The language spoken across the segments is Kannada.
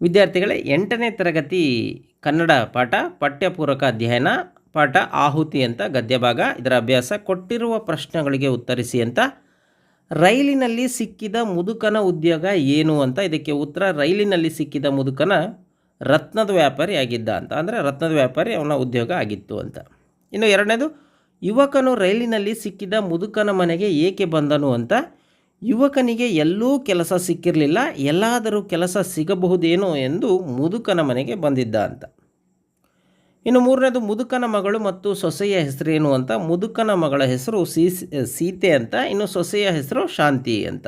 ವಿದ್ಯಾರ್ಥಿಗಳೇ, ಎಂಟನೇ ತರಗತಿ ಕನ್ನಡ ಪಾಠ, ಪಠ್ಯಪೂರಕ ಅಧ್ಯಯನ ಪಾಠ, ಆಹುತಿ ಅಂತ ಗದ್ಯಭಾಗ. ಇದರ ಅಭ್ಯಾಸ ಕೊಟ್ಟಿರುವ ಪ್ರಶ್ನೆಗಳಿಗೆ ಉತ್ತರಿಸಿ ಅಂತ. ರೈಲಿನಲ್ಲಿ ಸಿಕ್ಕಿದ ಮುದುಕನ ಉದ್ಯೋಗ ಏನು ಅಂತ ಇದಕ್ಕೆ ಉತ್ತರ, ರೈಲಿನಲ್ಲಿ ಸಿಕ್ಕಿದ ಮುದುಕನ ರತ್ನದ ವ್ಯಾಪಾರಿ ಆಗಿದ್ದ ಅಂತ. ಅಂದರೆ ರತ್ನದ ವ್ಯಾಪಾರಿ ಅವನ ಉದ್ಯೋಗ ಆಗಿತ್ತು ಅಂತ. ಇನ್ನು ಎರಡನೇದು, ಯುವಕನು ರೈಲಿನಲ್ಲಿ ಸಿಕ್ಕಿದ ಮುದುಕನ ಮನೆಗೆ ಏಕೆ ಬಂದನು ಅಂತ. ಯುವಕನಿಗೆ ಎಲ್ಲೂ ಕೆಲಸ ಸಿಕ್ಕಿರಲಿಲ್ಲ, ಎಲ್ಲಾದರೂ ಕೆಲಸ ಸಿಗಬಹುದೇನೋ ಎಂದು ಮುದುಕನ ಮನೆಗೆ ಬಂದಿದ್ದ ಅಂತ. ಇನ್ನು ಮೂರನೇದು, ಮುದುಕನ ಮಗಳು ಮತ್ತು ಸೊಸೆಯ ಹೆಸರೇನು ಅಂತ? ಮುದುಕನ ಮಗಳ ಹೆಸರು ಸೀತೆ ಅಂತ, ಇನ್ನು ಸೊಸೆಯ ಹೆಸರು ಶಾಂತಿ ಅಂತ.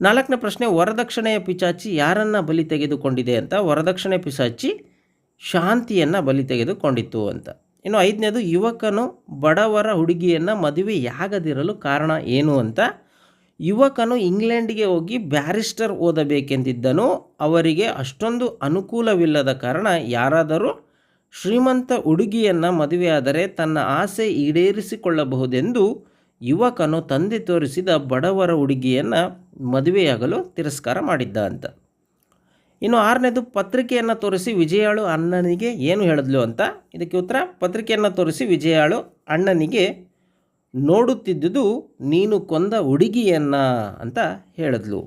ನಾಲ್ಕನೇ ಪ್ರಶ್ನೆ, ವರದಕ್ಷಿಣೆಯ ಪಿಚಾಚಿ ಯಾರನ್ನು ಬಲಿ ತೆಗೆದುಕೊಂಡಿದೆ ಅಂತ? ವರದಕ್ಷಿಣೆ ಪಿಚಾಚಿ ಶಾಂತಿಯನ್ನು ಬಲಿ ತೆಗೆದುಕೊಂಡಿತ್ತು ಅಂತ. ಇನ್ನು ಐದನೇದು ಯುವಕನು ಬಡವರ ಹುಡುಗಿಯನ್ನು ಮದುವೆಯಾಗದಿರಲು ಕಾರಣ ಏನು ಅಂತ? ಯುವಕನು ಇಂಗ್ಲೆಂಡಿಗೆ ಹೋಗಿ ಬ್ಯಾರಿಸ್ಟರ್ ಓದಬೇಕೆಂದಿದ್ದನು. ಅವರಿಗೆ ಅಷ್ಟೊಂದು ಅನುಕೂಲವಿಲ್ಲದ ಕಾರಣ ಯಾರಾದರೂ ಶ್ರೀಮಂತ ಹುಡುಗಿಯನ್ನು ಮದುವೆಯಾದರೆ ತನ್ನ ಆಸೆ ಈಡೇರಿಸಿಕೊಳ್ಳಬಹುದೆಂದು ಯುವಕನು ತಂದೆ ತೋರಿಸಿದ ಬಡವರ ಹುಡುಗಿಯನ್ನು ಮದುವೆಯಾಗಲು ತಿರಸ್ಕಾರ ಮಾಡಿದ್ದ ಅಂತ. ಇನ್ನು ಆರನೇದು ಪತ್ರಿಕೆಯನ್ನು ತೋರಿಸಿ ವಿಜಯಾಳು ಅಣ್ಣನಿಗೆ ಏನು ಹೇಳಿದ್ಲು ಅಂತ? ಇದಕ್ಕೆ ಉತ್ತರ, ಪತ್ರಿಕೆಯನ್ನು ತೋರಿಸಿ ವಿಜಯಾಳು ಅಣ್ಣನಿಗೆ ನೋಡುತ್ತಿದ್ದುದು ನೀನು ಕೊಂದ ಹುಡುಗಿಯನ್ನ ಅಂತ ಹೇಳಿದ್ಲು.